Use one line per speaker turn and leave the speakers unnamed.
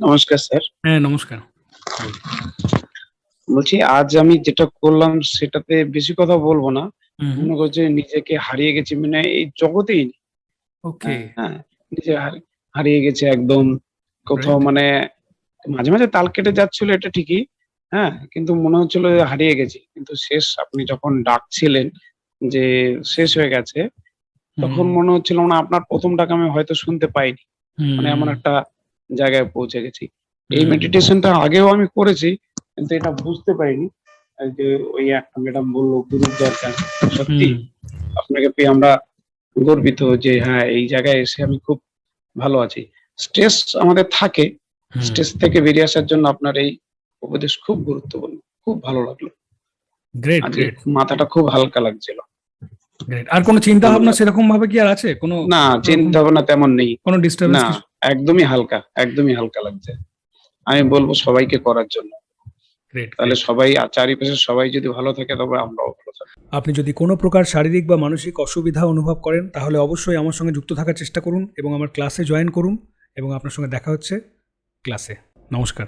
নমস্কার স্যার।
হ্যাঁ নমস্কার।
বলছি আজ আমি যেটা করলাম সেটাতে বেশি কথা বলব না। মনে করছে নিজেকে হারিয়ে গেছি মানে এই জগতেই।
ওকে।
হ্যাঁ নিজে হারিয়ে গেছে একদম। কোথাও মানে মাঝে মাঝে তাল কেটে যাচ্ছিল এটা ঠিকই। হ্যাঁ কিন্তু মনে হচ্ছিল যে হারিয়ে গেছি। কিন্তু শেষ আপনি যখন ডাকছিলেন যে শেষ হয়ে গেছে তখন মনে হচ্ছিল না আপনার প্রথম ডাক আমি হয়তো শুনতে পাইনি। মানে এমন একটা জায়গায় পৌঁছে গেছি। এই মেডিটেশনটা আগেও আমি করেছি কিন্তু এটা বুঝতে পারিনি। যে ওই একটা ম্যাডাম বলল গুরুর দরকার। সত্যি আপনাকে পেয়ে আমরা গর্বিত যে হ্যাঁ এই জায়গায় এসে আমি খুব ভালো আছি। স্ট্রেস আমাদের থাকে। স্ট্রেস থেকে বেরিয়ে আসার জন্য আপনার এই উপদেশ খুব গুরুত্বপূর্ণ। খুব ভালো লাগল।
গ্রেট
মাথাটা খুব হালকা লাগছিল।
গ্রেট আর কোনো চিন্তা ভাবনা সেরকম ভাবে কি আর আছে? কোনো
না চিন্তা ভাবনা তেমন নেই।
কোনো
না একদমই হালকা একদমই হালকা লাগছে। আমি বলব সবাইকে করার জন্য। তাহলে সবাই চারিপাশে সবাই যদি ভালো থাকে তবে আমরাও ভালো থাকব।
আপনি যদি কোনো প্রকার শারীরিক বা মানসিক অসুবিধা অনুভব করেন তাহলে অবশ্যই আমার সঙ্গে যুক্ত থাকার চেষ্টা করুন এবং আমার ক্লাসে জয়েন করুন এবং আপনার সঙ্গে দেখা হচ্ছে ক্লাসে। নমস্কার।